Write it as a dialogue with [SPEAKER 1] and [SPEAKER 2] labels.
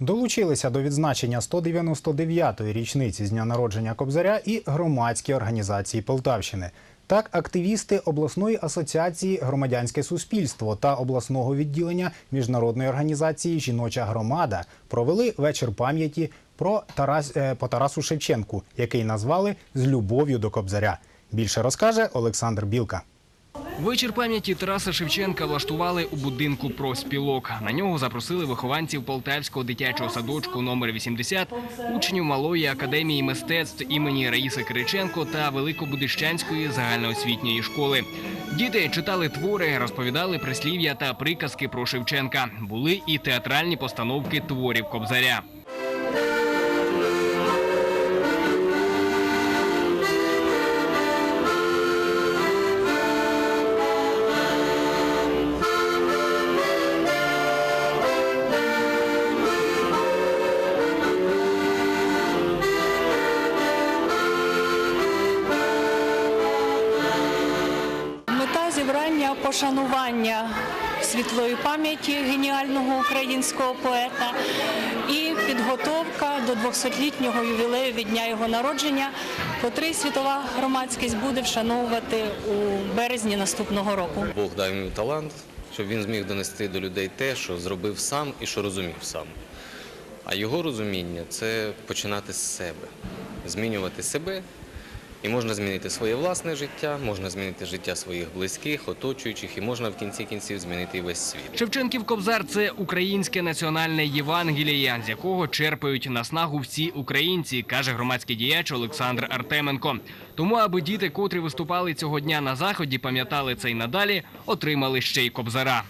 [SPEAKER 1] Долучилися до відзначення 199-ї річниці з дня народження Кобзаря і громадські організації Полтавщини. Так, активісти обласної асоціації Громадянське суспільство та обласного відділення міжнародної організації Жіноча громада провели вечір пам'яті про Тарас е, по Тарасу Шевченку, який назвали з любов'ю до Кобзаря. Більше розкаже Олександр Білка.
[SPEAKER 2] Вечір пам'яті Тараса Шевченка влаштували у будинку проспілок. На нього запросили вихованців Полтавського дитячого садочку номер 80, учнів малої академії мистецтв імені Раїси Кириченко та Великобудищанської загальноосвітньої школи. Діти читали твори, розповідали прислів'я та приказки про Шевченка. Були і театральні постановки творів Кобзаря.
[SPEAKER 3] Пошанування світлої пам'яті геніального українського поета і підготовка до 200-літнього ювілею від дня його народження, котрий світова громадськість буде вшановувати у березні наступного року.
[SPEAKER 4] Бог дав йому талант, щоб він зміг донести до людей те, що зробив сам і що розумів сам. А його розуміння це починати з себе, змінювати себе. І можна змінити своє власне життя, можна змінити життя своїх близьких, оточуючих, і можна в кінці кінців змінити весь світ.
[SPEAKER 2] Шевченків Кобзар це українське національне Євангеліє, з якого черпають наснагу всі українці, каже громадський діяч Олександр Артеменко. Тому, аби діти, котрі виступали цього дня на заході, пам'ятали це й надалі, отримали ще й Кобзара.